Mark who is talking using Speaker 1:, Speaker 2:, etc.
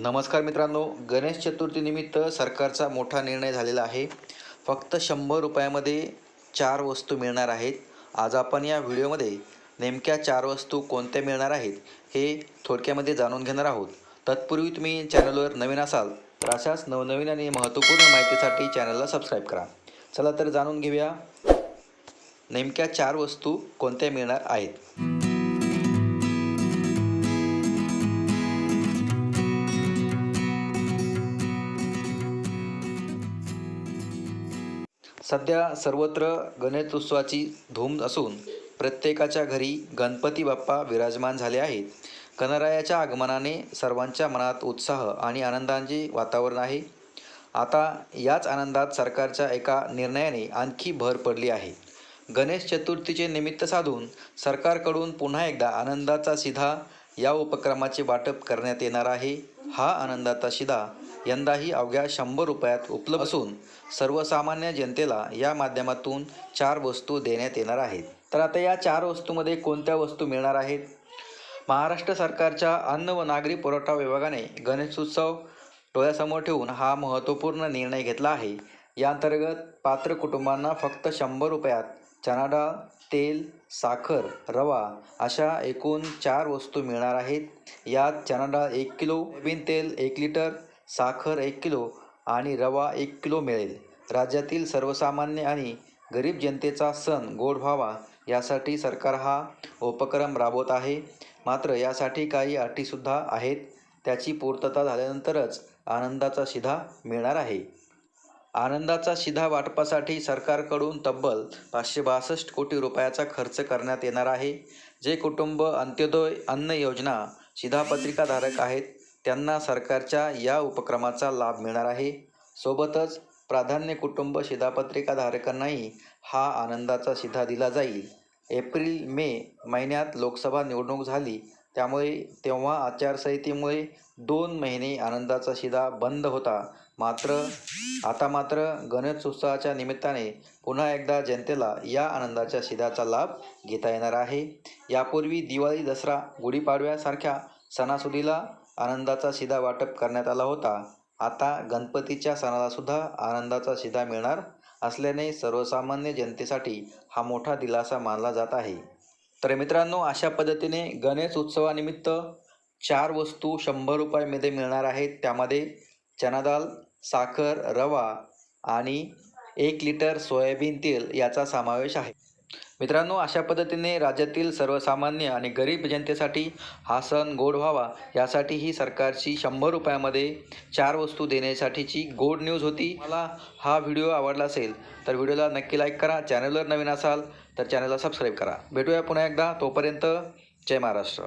Speaker 1: नमस्कार मित्रांनो गणेश चतुर्थीनिमित्त सरकारचा मोठा निर्णय झालेला आहे. फक्त शंभर रुपयामध्ये चार वस्तू मिळणार आहेत. आज आपण या व्हिडिओमध्ये नेमक्या चार वस्तू कोणत्या मिळणार आहेत हे थोडक्यामध्ये जाणून घेणार आहोत. तत्पूर्वी तुम्ही चॅनलवर नवीन असाल तर अशाच नवनवीन आणि महत्त्वपूर्ण माहितीसाठी चॅनलला सबस्क्राईब करा. चला तर जाणून घेऊया नेमक्या चार वस्तू कोणत्या मिळणार आहेत. सध्या सर्वत्र गणेशोत्सवाची धूम असून प्रत्येकाच्या घरी गणपती बाप्पा विराजमान झाले आहेत. गणरायाच्या आगमनाने सर्वांच्या मनात उत्साह आणि आनंदाचे वातावरण आहे. आता याच आनंदात सरकारच्या एका निर्णयाने आणखी भर पडली आहे. गणेश चतुर्थीचे निमित्त साधून सरकारकडून पुन्हा एकदा आनंदाचा शिधा या उपक्रमाचे वाटप करण्यात येणार आहे. हा आनंदाचा शिधा यंदाही अवघ्या शंभर रुपयात उपलब्ध असून सर्वसामान्य जनतेला या माध्यमातून चार वस्तू देण्यात येणार आहेत. तर आता या चार वस्तूमध्ये कोणत्या वस्तू मिळणार आहेत? महाराष्ट्र सरकारच्या अन्न व नागरी पुरवठा विभागाने गणेशोत्सव डोळ्यासमोर ठेवून हा महत्त्वपूर्ण निर्णय घेतला आहे. या अंतर्गत पात्र कुटुंबांना फक्त शंभर रुपयात चना डाळ तेल साखर रवा अशा एकूण चार वस्तू मिळणार आहेत. यात चना डाळ एक किलो सोयाबीन तेल एक लिटर साखर एक किलो आणि रवा एक किलो मिळेल. राज्यातील सर्वसामान्य आणि गरीब जनतेचा सण गोड व्हावा यासाठी सरकार हा उपक्रम राबवत आहे. मात्र यासाठी काही अटीसुद्धा आहेत. त्याची पूर्तता झाल्यानंतरच आनंदाचा शिधा मिळणार आहे. आनंदाचा शिधा वाटपासाठी सरकारकडून तब्बल पाचशे बासष्ट कोटी रुपयाचा खर्च करण्यात येणार आहे. जे कुटुंब अंत्योदय अन्न योजना शिधापत्रिकाधारक आहेत त्यांना सरकारच्या या उपक्रमाचा लाभ मिळणार आहे. सोबतच प्राधान्य कुटुंब शिधापत्रिकाधारकांनाही हा आनंदाचा शिधा दिला जाईल. एप्रिल मे महिन्यात लोकसभा निवडणूक झाली. त्यामुळे तेव्हा आचारसंहितेमुळे दोन महिने आनंदाचा शिधा बंद होता. मात्र आता मात्र गणेशोत्सवाच्या निमित्ताने पुन्हा एकदा जनतेला या आनंदाच्या शिधाचा लाभ घेता येणार आहे. यापूर्वी दिवाळी दसरा गुढीपाडव्यासारख्या सणासुदीला आनंदाचा शिधा वाटप करण्यात आला होता. आता गणपतीच्या सणालासुद्धा आनंदाचा शिधा मिळणार असल्याने सर्वसामान्य जनतेसाठी हा मोठा दिलासा मानला जात आहे. तर मित्रांनो अशा पद्धतीने गणेश उत्सवानिमित्त चार वस्तू शंभर रुपयामध्ये मिळणार आहेत. त्यामध्ये चणादाल साखर रवा आणि एक लिटर सोयाबीन तेल याचा समावेश आहे. मित्रांनो अशा पद्धतीने राज्यातील सर्वसामान्य आणि गरीब जनतेसाठी हा सण गोड व्हावा यासाठी ही सरकारची शंभर रुपयामध्ये चार वस्तू देण्यासाठीची गोड न्यूज होती. मला हा व्हिडिओ आवडला असेल तर व्हिडिओला नक्की लाईक करा. चॅनलवर नवीन असाल तर चॅनलला सबस्क्राईब करा. भेटूया पुन्हा एकदा. तोपर्यंत जय महाराष्ट्र.